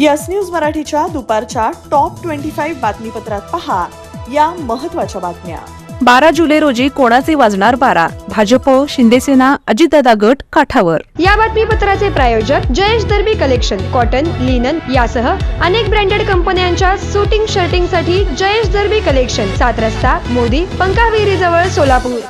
Yes news मराठीच्या दुपारच्या top twenty five बातमीपत्रात पहा या महत्त्वाच्या बातम्या. बारा जुलै रोजी कोणाचे वाजणार बारा? भाजप शिंदेसेना अजितदादा गट काठावर. या बातमीपत्राचे प्रायोजक Jayesh Darbi collection cotton linen यासह अनेक ब्रँडेड कंपन्यांच्या सुटिंग शर्टिंगसाठी जयेश दर्बी कलेक्शन सात रस्ता मोदी पंकाविरी जवळ सोलापूर.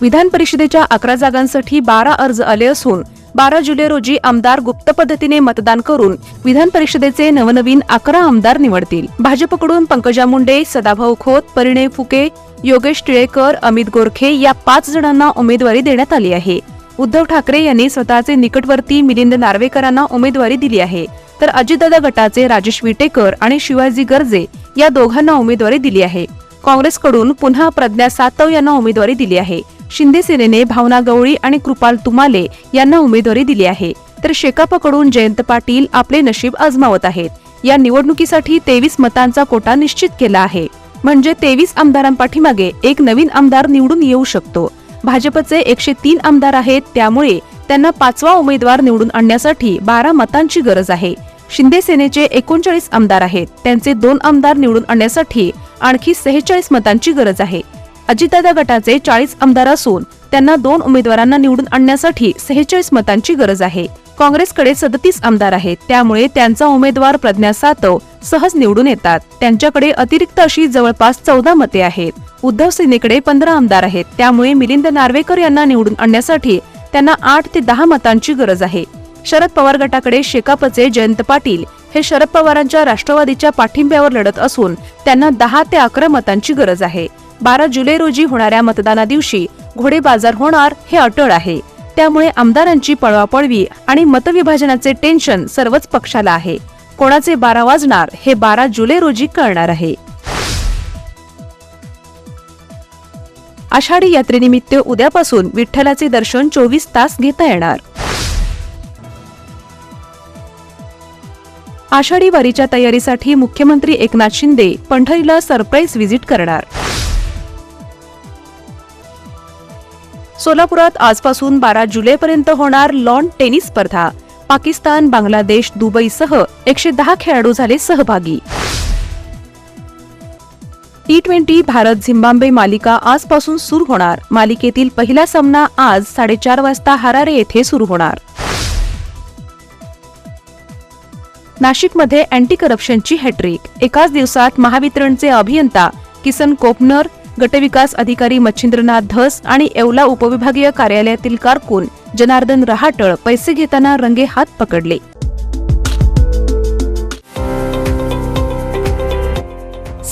विधान परिषदेच्या अकरा जागांसाठी बारा अर्ज आले असून बारा जुलै रोजी आमदार गुप्त पद्धतीने मतदान करून विधान परिषदेचे नवनवीन अकरा आमदार निवडतील. भाजपकडून पंकजा मुंडे सदाभाऊ खोत परिणय फुके योगेश टिळेकर अमित गोरखे या पाच जणांना उमेदवारी देण्यात आली आहे. उद्धव ठाकरे यांनी स्वतःचे निकटवर्ती मिलिंद नार्वेकरांना उमेदवारी दिली आहे. तर अजितदादा गटाचे राजेश विटेकर आणि शिवाजी गर्जे या दोघांना उमेदवारी दिली आहे. काँग्रेसकडून पुन्हा प्रज्ञा सातव यांना उमेदवारी दिली आहे. शिंदे सेनेने भावना गवळी आणि कृपाल तुमाले यांना उमेदवारी दिली आहे. तर शेकापकडून जयंत पाटील आपले नशीब आजमावत आहेत. या निवडणुकीसाठी तेवीस मतांचा कोटा निश्चित केला आहे. म्हणजे तेवीस आमदारांपाठीमागे एक नवीन आमदार निवडून येऊ शकतो. भाजपचे एकशे तीन आमदार आहेत त्यामुळे त्यांना पाचवा उमेदवार निवडून आणण्यासाठी बारा मतांची गरज आहे. शिंदे सेनेचे एकोणचाळीस आमदार आहेत त्यांचे दोन आमदार निवडून आणण्यासाठी आणखी सेहेचाळीस मतांची गरज आहे. अजितदादा गटाचे चाळीस आमदार असून त्यांना दोन उमेदवारांना निवडून आणण्यासाठी सेहेचाळीस मतांची गरज आहे. काँग्रेसकडे सदतीस आमदार आहेत. त्यामुळे त्यांचा उमेदवार प्रज्ञा सातव सहज निवडून येतात. त्यांच्याकडे अतिरिक्त अशी जवळपास चौदा मते आहेत. उद्धव सेनेकडे पंधरा आमदार आहेत. त्यामुळे मिलिंद नार्वेकर यांना निवडून आणण्यासाठी त्यांना आठ ते दहा मतांची गरज आहे. शरद पवार गटाकडे शेकापचे जयंत पाटील हे शरद पवारांच्या राष्ट्रवादीच्या पाठिंब्यावर लढत असून त्यांना दहा ते अकरा मतांची गरज आहे. बारा जुलै रोजी होणाऱ्या मतदाना दिवशी घोडे बाजार होणार हे अटळ आहे. त्यामुळे आमदारांची पळवापळवी आणि मतविभाजनाचे टेन्शन सर्वच पक्षाला आहे. कोणाचे बारा वाजणार हे बारा जुलै रोजी कळणार आहे. आषाढी यात्रेनिमित्त उद्यापासून विठ्ठलाचे दर्शन चोवीस तास घेता येणार. आषाढी वारीच्या तयारीसाठी मुख्यमंत्री एकनाथ शिंदे पंढरीला सरप्राईज व्हिजिट करणार. सोलापुरात आजपासून बारा जुलैपर्यंत होणार लॉन टेनिस स्पर्धा. पाकिस्तान बांगलादेश दुबईसह एकशे दहा खेळाडू झाले सहभागी. टी ट्वेंटी भारत झिम्बाब्वे मालिका आजपासून सुरू होणार. मालिकेतील पहिला सामना आज साडेचार वाजता हरारे येथे सुरू होणार. नाशिकमध्ये अँटी करप्शनची हॅट्रिक एकाच दिवसात महावितरणचे अभियंता किसन कोपनर गटविकास अधिकारी मच्छिंद्रनाथ धस आणि येवला उपविभागीय कार्यालयातील कारकून जनार्दन रहाटळ पैसे घेताना रंगे हात पकडले.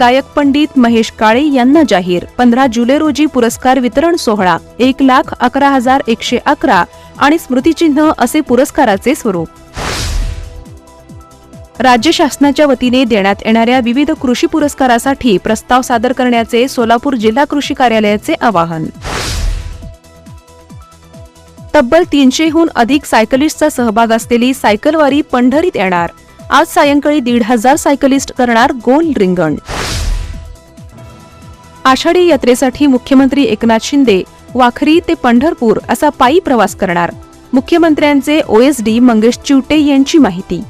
गायक पंडित महेश काळे यांना जाहीर. पंधरा जुलै रोजी पुरस्कार वितरण सोहळा. एक लाख अकरा हजार एकशे अकरा आणि स्मृतिचिन्ह असे पुरस्काराचे स्वरूप. राज्य शासनाच्या वतीने देण्यात येणाऱ्या विविध कृषी पुरस्कारासाठी प्रस्ताव सादर करण्याचे सोलापूर जिल्हा कृषी कार्यालयाचे आवाहन. तब्बल तीनशेहून अधिक सायकलिस्टचा सहभाग असलेली सायकलवारी पंढरीत येणार. आज सायंकाळी दीड हजार सायकलिस्ट करणार गोल रिंगण. आषाढी यात्रेसाठी मुख्यमंत्री एकनाथ शिंदे वाखरी ते पंढरपूर असा पायी प्रवास करणार. मुख्यमंत्र्यांचे ओएसडी मंगेश चिवटे यांची माहिती.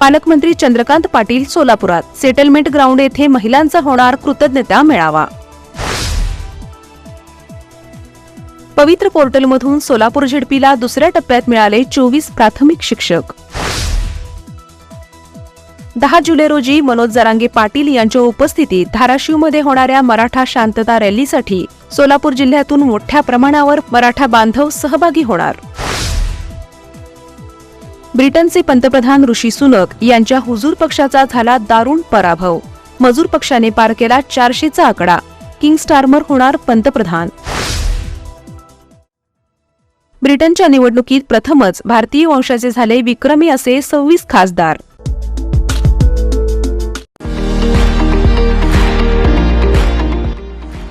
पालकमंत्री चंद्रकांत पाटील सोलापुरात. सेटलमेंट ग्राउंड येथे महिलांचा होणार कृतज्ञता मेळावा. पवित्र पोर्टलमधून सोलापूर झेडपीला दुसऱ्या टप्प्यात मिळाले चोवीस प्राथमिक शिक्षक. दहा जुलै रोजी मनोज जरांगे पाटील यांच्या उपस्थितीत धाराशिवमध्ये होणाऱ्या मराठा शांतता रॅलीसाठी सोलापूर जिल्ह्यातून मोठ्या प्रमाणावर मराठा बांधव सहभागी होणार. ब्रिटनचे पंतप्रधान ऋषी सुनक यांच्या हुजूर पक्षाचा झाला दारुण पराभव. मजूर पक्षाने पार केला चारशेचा आकडा. किंग स्टार्मर होणार पंतप्रधान. ब्रिटनच्या निवडणुकीत प्रथमच भारतीय वंशाचे झाले विक्रमी असे सव्वीस खासदार.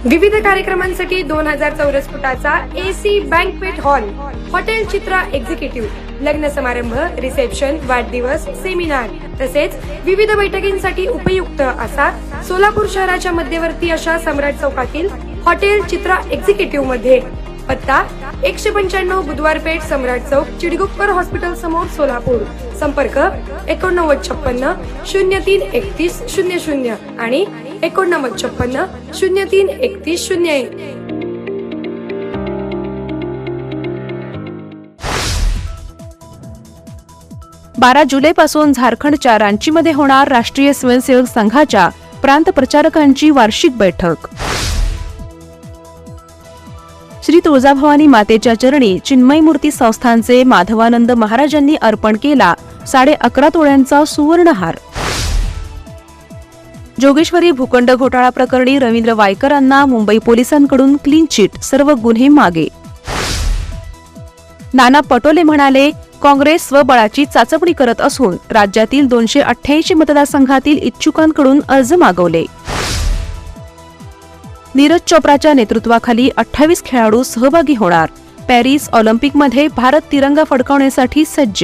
विविध कार्यक्रमांसाठी दोन हजार चौरस फुटाचा AC banquet hall hotel Chitra executive लग्न समारंभ रिसेप्शन वाढदिवस सेमिनार तसेच विविध बैठकींसाठी उपयुक्त असा सोलापूर शहराच्या मध्यवर्ती अशा सम्राट चौकातील हॉटेल चित्रा एक्झिक्युटिव्हमध्ये पत्ता एकशे पंच्याण्णव बुधवार पेठ सम्राट चौक चिडगुप्पर हॉस्पिटल समोर सोलापूर. संपर्क एकोणनव्वद छप्पन्न शून्य तीन एकतीस शून्य शून्य आणि एकोणनव्वद छप्पन्न शून्य तीन एकतीस शून्य एक. बारा जुलैपासून झारखंडच्या रांचीमध्ये होणार राष्ट्रीय स्वयंसेवक संघाच्या प्रांत प्रचारकांची वार्षिक बैठक. श्री तुळजाभवानी मातेच्या चरणी चिन्मय मूर्ती संस्थानचे माधवानंद महाराजांनी अर्पण केला साडे अकरा तोळ्यांचा सुवर्णहार. जोगेश्वरी भूखंड घोटाळा प्रकरणी रवींद्र वायकरांना मुंबई पोलिसांकडून क्लीन चिट सर्व गुन्हे मागे. नाना पटोले म्हणाले काँग्रेस स्वबळाची चाचपणी करत असून राज्यातील दोनशे अठ्ठ्याऐंशी मतदारसंघातील इच्छुकांकडून अर्ज मागवले. नीरज चोप्राच्या नेतृत्वाखाली अठ्ठावीस खेळाडू सहभागी होणार. पॅरिस ऑलिम्पिकमध्ये भारत तिरंगा फडकावण्यासाठी सज्ज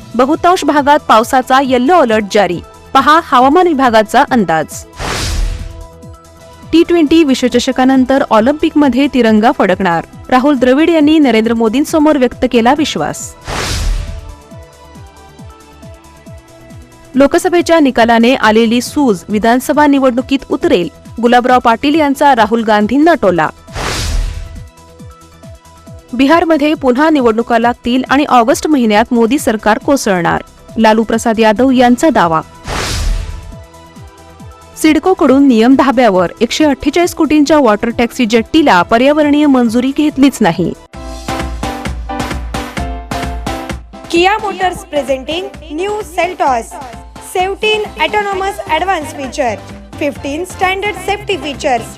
बहुतांश भागात पावसाचा येल्लो अलर्ट जारी. पहा हवामान विभागाचा अंदाज. टी ट्वेंटी विश्वचषकानंतर ऑलिम्पिकमध्ये तिरंगा फडकणार. राहुल द्रविड यांनी नरेंद्र मोदींसमोर व्यक्त केला विश्वास. लोकसभेच्या निकालाने आलेली सूज विधानसभा निवडणुकीत उतरेल. गुलाबराव पाटील यांचा राहुल गांधींना टोला. बिहारमध्ये पुन्हा निवडणुका लागतील आणि ऑगस्ट महिन्यात मोदी सरकार कोसळणार. लालू प्रसाद यादव यांचा दावा. सिडकोकडून नियम धाब्यावर एकशे अठ्ठेचाळीस कोटींच्या वॉटर टॅक्सी जेट्टीला पर्यावरणीय मंजुरी घेतलीच नाही. Kia motors presenting new Seltos seventeen autonomous advance feature fifteen standard safety features